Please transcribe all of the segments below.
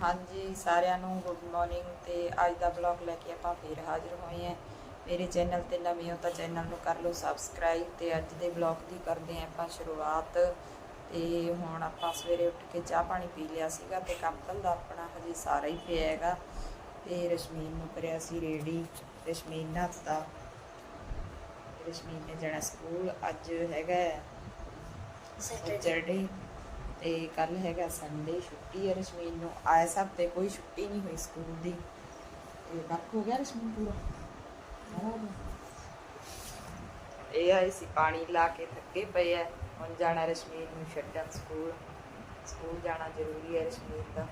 ਹਾਂਜੀ ਸਾਰਿਆਂ ਨੂੰ ਗੁੱਡ ਮਾਰਨਿੰਗ ਤੇ ਅੱਜ ਦਾ ਵਲੌਗ ਲੈ ਕੇ ਆਪਾਂ ਫੇਰ ਹਾਜ਼ਰ ਹੋਏ ਹਾਂ। ਮੇਰੇ ਚੈਨਲ ਤੇ ਨਵੇਂ ਹੋ ਤਾਂ ਚੈਨਲ ਨੂੰ ਕਰ ਲਓ ਸਬਸਕ੍ਰਾਈਬ ਤੇ ਅੱਜ ਦੇ ਵਲੌਗ ਦੀ ਕਰਦੇ ਹਾਂ ਆਪਾਂ ਸ਼ੁਰੂਆਤ। ਤੇ ਹੁਣ ਆਪਾਂ ਸਵੇਰੇ ਉੱਠ ਕੇ ਚਾਹ ਪਾਣੀ ਪੀ ਲਿਆ ਸੀਗਾ ਤੇ ਕੰਪਲ ਦਾ ਆਪਣਾ ਹਜੇ ਸਾਰਾ ਹੀ ਪਿਆ ਹੈਗਾ। ਤੇ ਰਸ਼ਮੀਨ ਨੂੰ ਕਰਿਆ ਸੀ ਰੈਡੀ ਰਸ਼ਮੀਨ ਨਹਾਤਾ ਰਸ਼ਮੀਨ ਨੇ ਜਾਣਾ ਸਕੂਲ ਅੱਜ ਹੈਗਾ ਸੈਟਰਡੇ ਤੇ ਕੱਲ ਹੈਗਾ ਸੰਡੇ ਛੁੱਟੀ ਹੈ ਰਸ਼ਮੀਨ ਨੂੰ। ਆਏ ਸਭ ਕੋਈ ਛੁੱਟੀ ਨਹੀਂ ਹੋਈ ਸਕੂਲ ਦੀ। ਤੇ ਵਰਕ ਹੋ ਗਿਆ ਰਸ਼ਮੀਨ ਪੂਰਾ? ਇਹ ਆਏ ਸੀ ਪਾਣੀ ਲਾ ਕੇ ਥੱਕੇ ਪਏ ਆ। ਹੁਣ ਜਾਣਾ ਰਸ਼ਮੀਨ ਨੂੰ ਛੱਡਣ ਸਕੂਲ। ਸਕੂਲ ਜਾਣਾ ਜ਼ਰੂਰੀ ਹੈ ਰਸ਼ਮੀਨ ਦਾ।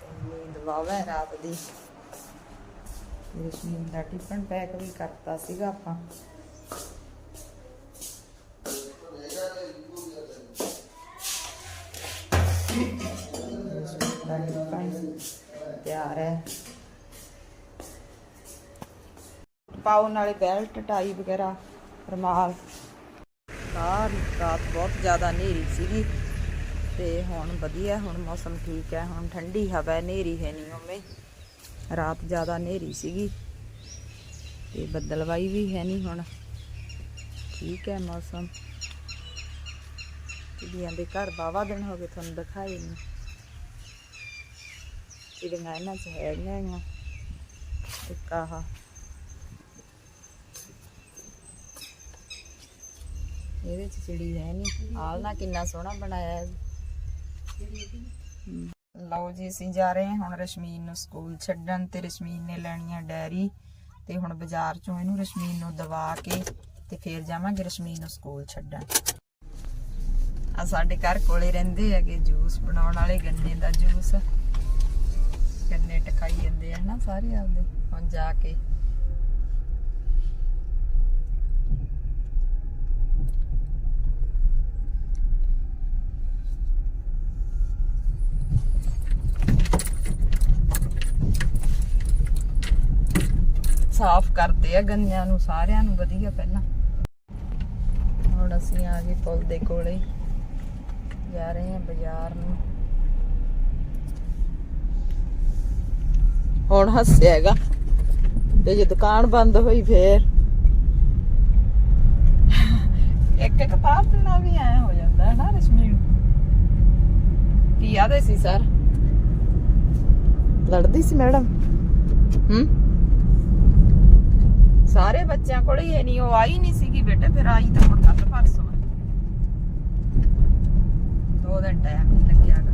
ਤੇ ਨੀਂਦ ਵਾਵਾ ਰਾਤ ਦੀ। ਰਸ਼ਮੀਨ ਦਾ ਟਿਫਨ ਪੈਕ ਵੀ ਕਰਤਾ ਸੀਗਾ ਆਪਾਂ। ਪਾਓ ਨਾਲੇ ਬੈਲਟ ਟਾਈ ਵਗੈਰਾ, ਰਮਾਲ। ਸਾਰੀ ਰਾਤ ਬਹੁਤ ਜ਼ਿਆਦਾ ਹਨੇਰੀ ਸੀਗੀ ਤੇ ਹੁਣ ਵਧੀਆ, ਹੁਣ ਮੌਸਮ ਠੀਕ ਹੈ, ਹੁਣ ਠੰਡੀ ਹਵਾ ਹੈ, ਹਨੇਰੀ ਹੈ ਨਹੀਂ ਉਵੇਂ। ਰਾਤ ਜ਼ਿਆਦਾ ਹਨੇਰੀ ਸੀਗੀ ਤੇ ਬੱਦਲਵਾਈ ਵੀ ਹੈ ਨਹੀਂ ਹੁਣ। ਠੀਕ ਹੈ ਮੌਸਮ। ਚਿੜੀਆਂ ਦੇ ਘਰ ਬਾਵਾ ਦਿਨ ਹੋ ਗਏ, ਤੁਹਾਨੂੰ ਦਿਖਾਏ ਨਹੀਂ ਚਿੜੀਆਂ ਇਹਨਾਂ 'ਚ ਹੈਗੀਆਂ। ਇੱਕ ਆਹ ਇਹਦੇ 'ਚ ਚਿੜੀ ਹੈ ਨਹੀਂ ਆਲਣਾ ਕਿੰਨਾ ਸੋਹਣਾ ਬਣਾਇਆ ਹੈ। ਲਓ ਜੀ, ਅਸੀਂ ਜਾ ਰਹੇ ਹਾਂ ਹੁਣ ਰਸ਼ਮੀਨ ਨੂੰ ਸਕੂਲ ਛੱਡਣ ਤੇ ਰਸ਼ਮੀਨ ਨੇ ਲੈਣੀ ਆ ਡੈਰੀ ਤੇ ਹੁਣ ਬਾਜ਼ਾਰ ਚੋਂ ਇਹਨੂੰ ਰਸ਼ਮੀਨ ਨੂੰ ਦਵਾ ਕੇ ਤੇ ਫੇਰ ਜਾਵਾਂਗੇ ਰਸ਼ਮੀਨ ਨੂੰ ਸਕੂਲ ਛੱਡਣ। ਆ ਸਾਡੇ ਘਰ ਕੋਲੇ ਰਹਿੰਦੇ ਹੈਗੇ ਜੂਸ ਬਣਾਉਣ ਵਾਲੇ, ਗੰਨੇ ਦਾ ਜੂਸ। ਗੰਨੇ ਟਕਾਈ ਜਾਂਦੇ ਆ ਨਾ ਸਾਰੇ ਆਪਦੇ। ਹੁਣ ਜਾ ਕੇ ਸਾਫ਼ ਕਰਦੇ ਆ ਗੰਨਿਆਂ ਨੂੰ, ਸਾਰਿਆਂ ਨੂੰ ਵਧੀਆ ਪਹਿਲਾਂ। ਹੁਣ ਅਸੀਂ ਆ ਗਏ ਪੁਲ ਦੇ ਕੋਲੇ। ਜਾ ਰਹੇ ਹਾਂ ਬਾਜ਼ਾਰ ਨੂੰ। ਹੁਣ ਹੱਸਿਆ ਹੈਗਾ। ਤੇ ਜੇ ਦੁਕਾਨ ਬੰਦ ਹੋਈ ਫੇਰ? ਇੱਕ ਇੱਕ ਪਾਰ ਦੇਣਾ ਵੀ ਐ ਹੋ ਜਾਂਦਾ ਹੈ ਨਾ ਰਸ਼ਮੀ ਕੀ ਆਦੇ ਸੀ, ਸਰ? ਲੜਦੀ ਸੀ ਮੈਡਮ? ਹੂੰ? ਸਾਰੇ ਬੱਚਿਆਂ ਕੋਲ ਹੀ ਨਹੀਂ ਉਹ ਆਈ ਨਹੀਂ ਸੀਗੀ ਬੇਟੇ ਫਿਰ ਆਈ ਤਾਂ ਹੁਣ ਕੱਲ ਪਰਸੋਂ। ਦੋ ਦਿਨ ਟਾਈਮ ਲੱਗਿਆਗਾ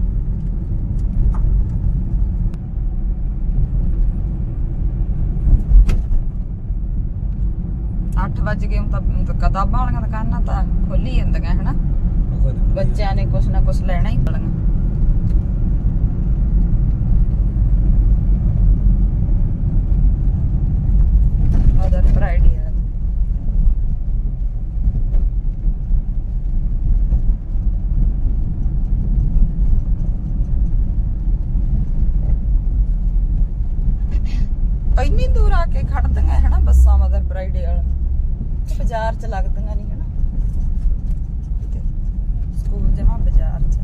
ਅੱਠ ਵੱਜ ਗਏ ਹੁਣ ਤਾਂ ਕਿਤਾਬਾਂ ਵਾਲੀਆਂ ਦੁਕਾਨਾਂ ਤਾਂ ਖੁੱਲੀ ਜਾਂਦੀਆਂ ਹਨਾ? ਬੱਚਿਆਂ ਨੇ ਕੁਛ ਨਾ ਕੁਛ ਲੈਣਾ ਹੀ ਪੈਣਾ ਮਦਰ ਫਰਾਈਡੇ ਵਾਲਾ ਇੰਨੀ ਦੂਰ ਆ ਕੇ ਖੜਦੀਆਂ ਹਨਾ ਬੱਸਾਂ ਮਦਰ ਫਰਾਈਡੇ ਵਾਲਾ। ਬਾਜ਼ਾਰ ਚ ਲੱਗਦੀਆਂ ਨਹੀਂ ਹਨਾ। ਸਕੂਲ ਜਮਾ ਬਾਜ਼ਾਰ ਚ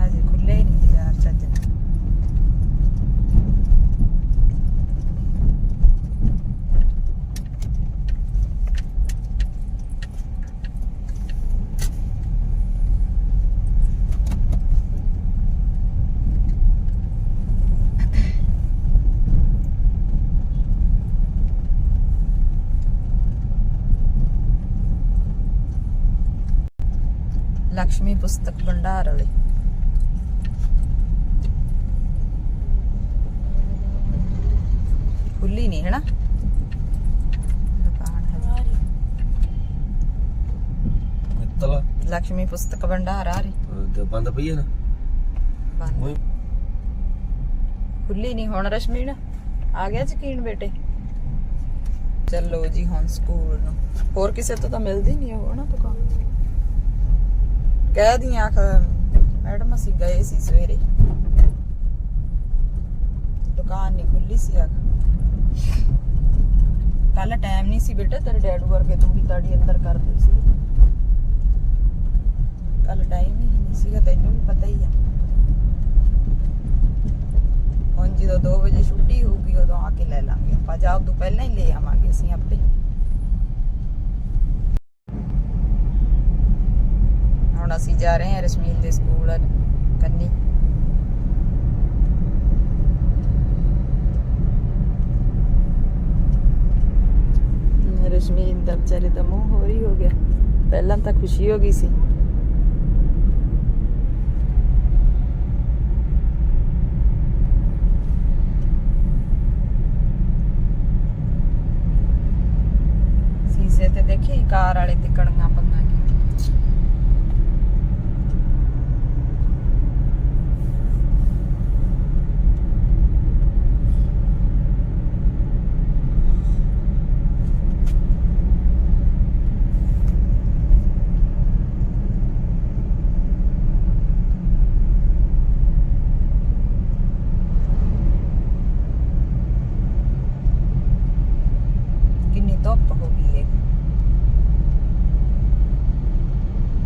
ਹਜੇ ਖੁੱਲੇ ਹੀ ਨਹੀਂ ਬਾਜ਼ਾਰ ਚੱਜ ਨਾਲ ਲక్ష్ਮੀ ਪੁਸਤਕ ਭੰਡਾਰ ਵਾਲੇ। ਖੁੱਲੀ ਨਹੀਂ ਹੈਨਾ? ਦੁਕਾਨ ਹੈ। ਮਿੱਤਲ। ਲక్ష్ਮੀ ਪੁਸਤਕ ਭੰਡਾਰ ਆ ਰਹੀ। ਤੇ ਬੰਦ ਪਈ ਹੈ ਨਾ? ਬੰਦ। ਖੁੱਲੀ ਨਹੀਂ ਹੁਣ ਰਸ਼ਮੀ ਨਾ ਆ ਗਿਆ ਯਕੀਨ ਬੇਟੇ? ਚੱਲੋ ਜੀ ਹੁਣ ਸਕੂਲ ਨੂੰ। ਹੋਰ ਕਿਸੇ ਤੋਂ ਤਾਂ ਮਿਲਦੀ ਨਹੀਂ ਉਹ ਨਾ ਦੁਕਾਨ? ਕਹਿ ਦੀਆਂ ਮੈਡਮ ਅਸੀਂ ਗਏ ਸੀ ਸਵੇਰੇ। ਦੁਕਾਨ ਨਹੀਂ ਖੁੱਲੀ ਸੀ ਆ ਕੱਲ ਟਾਈਮ ਨਹੀਂ ਸੀ ਬੇਟਾ, ਤੇਰੇ ਡੈਡੂ ਵਰਗੇ ਤੂੜੀ ਤਾੜੀ ਅੰਦਰ ਕਰਦੇ ਸੀ। ਕੱਲ ਟਾਈਮ ਹੀ ਨਹੀਂ ਸੀਗਾ, ਤੈਨੂੰ ਵੀ ਪਤਾ ਹੀ ਆ। ਹੁਣ ਜਦੋਂ 2 ਵਜੇ ਛੁੱਟੀ ਹੋਊਗੀ, ਉਦੋਂ ਆ ਕੇ ਲੈ ਲਾਂਗੇ। ਆਪਾਂ ਜਾਂ ਤੋਂ ਪਹਿਲਾਂ ਹੀ ਲੈ ਆਵਾਂਗੇ ਅਸੀਂ ਆਪੇ ਹੁਣ ਅਸੀਂ ਜਾ ਰਹੇ ਹਾਂ ਰਸ਼ਮੀਨ ਦੇ ਸਕੂਲ ਕੰਨੀ। ਰਸ਼ਮੀਨ ਦਾ ਵਿਚਾਰੇ ਦਾ ਮੂੰਹ ਹੋਰ ਹੀ ਹੋ ਗਿਆ। ਪਹਿਲਾਂ ਤਾਂ ਖੁਸ਼ੀ ਹੋ ਗਈ ਸੀ। ਸੀਸੇ ਤੇ ਦੇਖੀ ਕਾਰ ਵਾਲੇ ਤੇ ਕਣੀਆਂ ਪੰਗਾਂ ਕੀ ਕਿੰਨੀ ਧੁੱਪ ਹੋ ਗਈ ਹੈ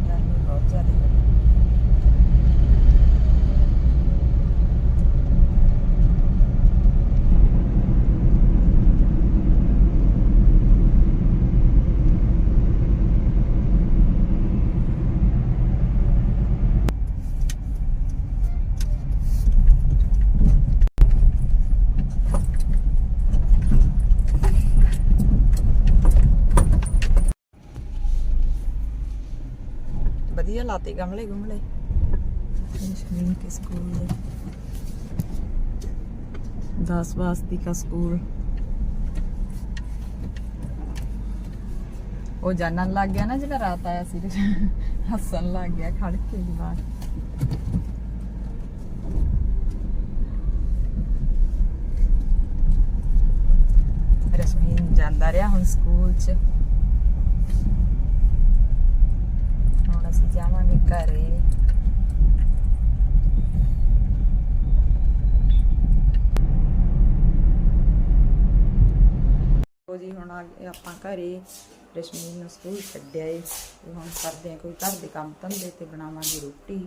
ਗਰਮੀ ਬਹੁਤ ਜ਼ਿਆਦਾ ਹੋ ਗਈ ਵਧੀਆ ਲਾਤੇ ਗਮਲੇ ਗਮਲੇ ਸ਼ਮੀਨ ਕੇ ਸਕੂਲ ਦੇ 10 ਵਾਸਤੀ ਦਾ ਸਕੂਲ। ਉਹ ਜਾਣਨ ਲੱਗ ਗਿਆ ਨਾ, ਜਿਹੜਾ ਰਾਤ ਆਇਆ ਸੀ ਹੱਸਣ ਲੱਗ ਗਿਆ, ਖੜ ਕੇ ਬਾਹਰ ਰਸਮੀਨ ਜਾਂਦਾ ਰਿਹਾ ਹੁਣ ਸਕੂਲ 'ਚ ਹੁਣ ਅਸੀਂ ਜਾਵਾਂਗੇ ਘਰੇ। ਉਹ ਜੀ, ਹੁਣ ਆਪਾਂ ਘਰੇ। ਰਸ਼ਮੀਨ ਨੂੰ ਸਕੂਲ ਛੱਡਿਆ ਏ। ਹੁਣ ਕਰਦੇ ਆ ਕੋਈ ਘਰ ਦੇ ਕੰਮ ਧੰਦੇ ਤੇ ਬਣਾਵਾਂਗੇ ਰੋਟੀ।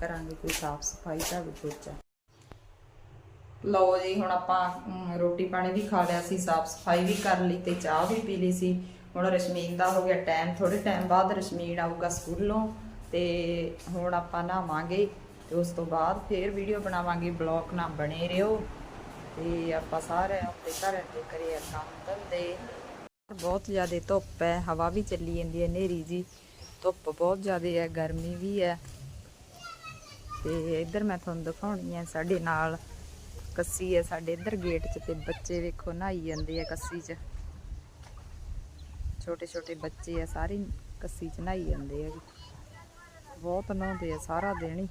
ਕਰਾਂਗੇ ਕੋਈ ਸਾਫ਼ ਸਫ਼ਾਈ ਝਾੜੂ ਪੋਚਾ। ਲਓ ਜੀ, ਹੁਣ ਆਪਾਂ ਰੋਟੀ ਪਾਣੀ ਵੀ ਖਾ ਲਿਆ ਸੀ, ਸਾਫ਼ ਸਫ਼ਾਈ ਵੀ ਕਰ ਲਈ ਤੇ ਚਾਹ ਵੀ ਪੀ ਲਈ ਸੀ। ਹੁਣ ਰਸ਼ਮੀਨ ਦਾ ਹੋ ਗਿਆ ਟਾਈਮ। ਥੋੜੇ ਟਾਈਮ ਬਾਅਦ ਰਸ਼ਮੀਨ ਆਊਗਾ ਸਕੂਲੋਂ। ਤੇ ਹੁਣ ਆਪਾਂ ਨਹਾਵਾਂਗੇ ਤੇ ਉਸ ਤੋਂ ਬਾਅਦ ਫੇਰ ਵੀਡੀਓ ਬਣਾਵਾਂਗੇ ਬਲੌਗ ਨਾਲ ਬਣੇ ਰਹੋ। ਤੇ ਆਪਾਂ ਸਾਰੇ ਆਪਣੇ ਘਰ ਦੇ ਕਰੇ ਆ ਕੰਮ ਧੰਦੇ। ਬਹੁਤ ਜ਼ਿਆਦਾ ਧੁੱਪ ਹੈ, ਹਵਾ ਵੀ ਚੱਲੀ ਜਾਂਦੀ ਹੈ ਨੇਰੀ ਜੀ। ਧੁੱਪ ਬਹੁਤ ਜ਼ਿਆਦਾ ਹੈ, ਗਰਮੀ ਵੀ ਹੈ। ਤੇ ਇੱਧਰ ਮੈਂ ਤੁਹਾਨੂੰ ਦਿਖਾਉਣੀ ਹੈ, ਸਾਡੇ ਨਾਲ ਕੱਸੀ ਹੈ, ਸਾਡੇ ਇੱਧਰ ਗੇਟ 'ਚ ਤੇ ਬੱਚੇ ਵੇਖੋ ਨਹਾਈ ਜਾਂਦੇ ਆ ਕੱਸੀ 'ਚ। ਛੋਟੇ ਛੋਟੇ ਬੱਚੇ ਆ, ਸਾਰੇ ਕੱਸੀ 'ਚ ਨਹਾਈ ਜਾਂਦੇ ਆ ਬਹੁਤ ਨਹਾਉਂਦੇ ਆ ਸਾਰਾ ਦਿਨ ਹੀ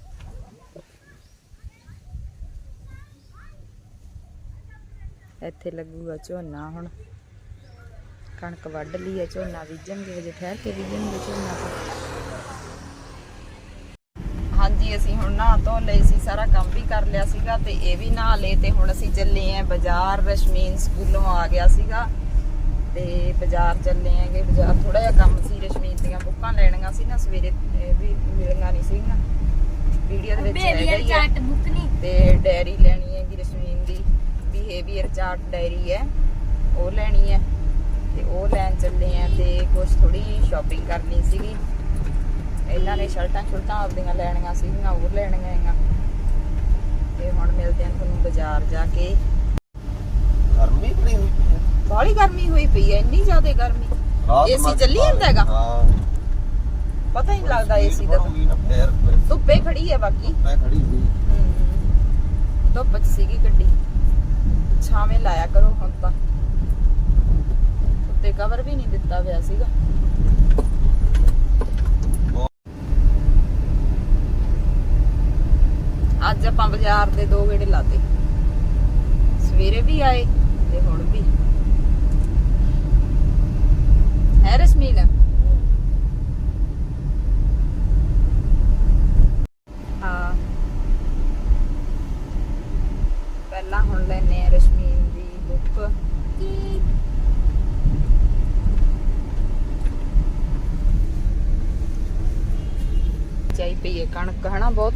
ਇੱਥੇ ਲੱਗੂਗਾ ਝੋਨਾ ਹੁਣ। ਕਣਕ ਵੱਢ ਲਈ ਹੈ ਝੋਨਾ ਬੀਜਣਗੇ, ਹਜੇ ਠਹਿਰ ਕੇ ਬੀਜਣਗੇ ਝੋਨਾ ਹਾਂਜੀ, ਅਸੀਂ ਹੁਣ ਨਹਾ ਧੋ ਲਏ ਸੀ, ਸਾਰਾ ਕੰਮ ਵੀ ਕਰ ਲਿਆ ਸੀਗਾ ਤੇ ਇਹ ਵੀ ਨਹਾ ਲਏ ਤੇ ਹੁਣ ਅਸੀਂ ਚੱਲੇ ਆਂ ਬਾਜ਼ਾਰ, ਰਸ਼ਮੀਨ ਸਕੂਲੋਂ ਆ ਗਿਆ ਸੀਗਾ। ਤੇ ਬਾਜ਼ਾਰ ਚੱਲੇ ਆਂਗੇ, ਬਾਜ਼ਾਰ ਥੋੜਾ ਜਿਹਾ ਕੰਮ ਸੀ, ਰਸ਼ਮੀਨ ਦੀਆਂ ਬੁੱਕਾਂ ਲੈਣੀਆਂ ਸੀ ਨਾ ਸਵੇਰੇ ਮਿਲਣੀਆਂ ਨਹੀਂ ਸੀਗੀਆਂ ਵੀਡੀਓ ਦੇ ਵਿੱਚ ਹੈਗਾ ਬਿਹੇਵੀਅਰ ਹੀ ਹੈ ਚਾਰਟ ਬੁੱਕ ਨਹੀਂ ਤੇ ਡਾਇਰੀ ਲੈਣੀ ਹੈਗੀ ਰਸ਼ਮੀਨ ਦੀ। ਬਿਹੇਵੀਅਰ ਚਾਰਟ ਡਾਇਰੀ ਹੈ। ਉਹ ਲੈਣੀ ਹੈ। ਤੇ ਉਹ ਲੈਣ ਚੱਲੇ ਆ ਤੇ ਕੁਝ ਥੋੜੀ ਸ਼ਾਪਿੰਗ ਕਰਨੀ ਸੀਗੀ। ਇਹਨਾਂ ਨੇ ਸ਼ਰਟਾਂ ਸ਼ੁਰਟਾਂ ਆਪਦੀਆਂ ਲੈਣੀਆਂ ਸੀਗੀਆਂ ਉਹ ਲੈਣੀਆਂ ਹੈਗੀਆਂ। ਤੇ ਹੁਣ ਮਿਲਦੇ ਆ ਤੁਹਾਨੂੰ ਬਾਜ਼ਾਰ ਜਾ ਕੇ। ਗਰਮੀ ਬੜੀ ਹੋਈ ਪਈ ਹੈ। ਬਾਹਲੀ ਗਰਮੀ ਹੋਈ ਪਈ ਹੈ ਇੰਨੀ ਜ਼ਿਆਦਾ ਗਰਮੀ। AC ਚੱਲੀ ਜਾਂਦਾ ਹੈਗਾ? ਹਾਂ। ਪਤਾ ਹੀ ਨਹੀਂ ਲੱਗਦਾ ਏਸੀ ਦਾ ਧੁੱਪੇ ਖੜੀ ਹੈ ਬਾਕੀ। ਮੈਂ ਖੜੀ ਸੀ ਧੁੱਪ 'ਚ ਸੀਗੀ ਗੱਡੀ। ਛਾਵੇਂ ਲਾਇਆ ਕਰੋ ਹੁਣ ਤਾਂ। ਉੱਤੇ ਕਵਰ ਵੀ ਨਹੀਂ ਦਿੱਤਾ ਹੋਇਆ ਸੀਗਾ। ਅੱਜ ਆਪਾਂ ਬਾਜ਼ਾਰ ਦੇ ਦੋ ਗੇੜੇ ਲਾਤੇ। ਸਵੇਰੇ ਵੀ ਆਏ ਤੇ ਹੁਣ ਵੀ। ਹੈ ਰਸਮੀਨ? ਪਈ ਹੈ ਕਣਕ, ਹਨਾ ਬਹੁਤ?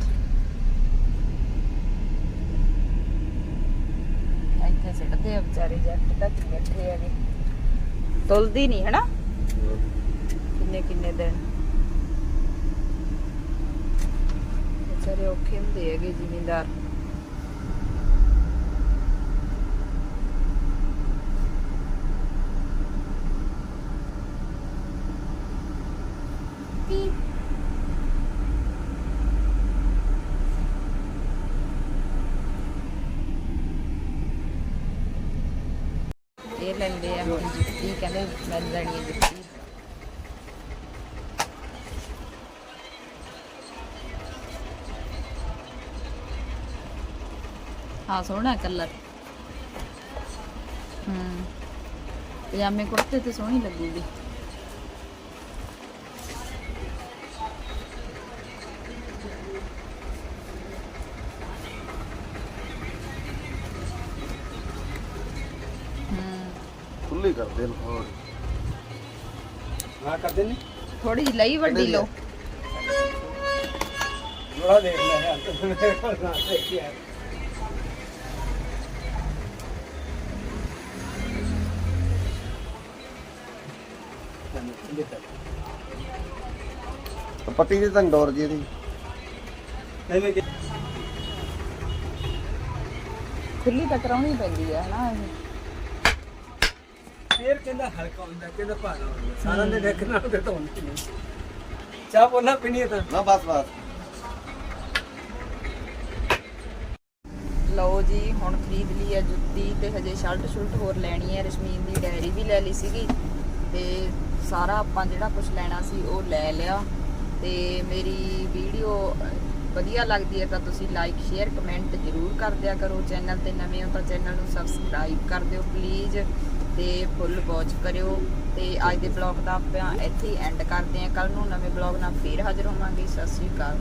ਇੱਥੇ ਸਿੱਟਦੇ ਆ ਵਿਚਾਰੇ, ਜੱਟ ਤੱਕ ਬੈਠੇ ਹੈਗੇ ਤੁਲਦੀ ਨਹੀਂ ਹਨਾ? ਕਿੰਨੇ ਕਿੰਨੇ ਦਿਨ? ਵਿਚਾਰੇ ਔਖੇ ਹੁੰਦੇ ਹੈਗੇ ਜ਼ਿਮੀਂਦਾਰ। ਇਹ ਲੈਂਦੇ ਕਹਿੰਦੇ ਮਿਲ ਜਾਣੀ ਹਾਂ ਸੋਹਣਾ ਕਲਰ। ਹੂੰ। ਪਜਾਮੇ ਕੁੜਤੇ ਤੇ ਸੋਹਣੀ ਲੱਗੂਗੀ। ਖੁੱਲੀ ਕਰਦੇ ਨੇ ਹੋਰ। ਹਾਂ ਕਰਦੇ ਨੇ ਥੋੜੀ ਜਿਹੀ ਲਈ ਵੱਡੀ ਲਓ। ਥੋੜਾ ਦੇਖ ਲੈ ਯਾਰ ਤੂੰ ਮੇਰੇ ਕੋਲ ਨਾ ਦੇਖ ਯਾਰ ਪੱਟੀ ਦੀ ਤਾਂ ਡੋਰ ਜੀ ਦੀ ਐਵੇਂ ਕਿ ਖੁੱਲੀ ਤਾਂ ਕਰਾਉਣੀ ਪੈਂਦੀ ਹੈ ਹਨਾ। ਫੇਰ ਕਹਿੰਦਾ ਹਲਕਾ ਹੁੰਦਾ ਕਹਿੰਦਾ ਭਾਰਾ ਹੁੰਦਾ। ਸਾਰਾ ਨੇ ਦੇਖਣਾ ਉਹਦੇ ਤੋਂ ਹੁੰਦੀ ਨਹੀਂ। ਚਾਹ ਬੋਲਣਾ ਪੀਣੀ ਹੈ ਤਾਂ? ਨਾ ਬਸ ਬਸ। ਲਓ ਜੀ ਹੁਣ ਖਰੀਦ ਲਈ ਹੈ ਜੁੱਤੀ ਤੇ ਹਜੇ ਸ਼ਰਟ ਸ਼ੁਲਟ ਹੋਰ ਲੈਣੀ ਹੈ। ਰਸ਼ਮੀਨ ਦੀ ਡਾਇਰੀ ਵੀ ਲੈ ਲਈ ਸੀਗੀ ਤੇ ਸਾਰਾ ਆਪਾਂ ਜਿਹੜਾ ਕੁਝ ਲੈਣਾ ਸੀ ਉਹ ਲੈ ਲਿਆ। ਤੇ ਮੇਰੀ ਵੀਡੀਓ ਵਧੀਆ ਲੱਗਦੀ ਹੈ ਤਾਂ ਤੁਸੀਂ ਲਾਈਕ ਸ਼ੇਅਰ ਕਮੈਂਟ ਜ਼ਰੂਰ ਕਰ ਦਿਆ ਕਰੋ। ਚੈਨਲ ਤੇ ਨਵੇਂ ਹੋ ਤਾਂ ਚੈਨਲ ਨੂੰ ਸਬਸਕ੍ਰਾਈਬ ਕਰ ਦਿਓ ਪਲੀਜ਼ ਤੇ ਫੁੱਲ ਵਾਚ ਕਰਿਓ ਤੇ ਅੱਜ ਦੇ ਬਲੌਗ ਦਾ ਆਪਾਂ ਇੱਥੇ ਹੀ ਐਂਡ ਕਰਦੇ ਹਾਂ। ਕੱਲ ਨੂੰ ਨਵੇਂ ਬਲੌਗ ਨਾਲ ਫੇਰ ਹਾਜ਼ਰ ਹੋਵਾਂਗੇ। ਸਤਿ ਸ਼੍ਰੀ ਅਕਾਲ।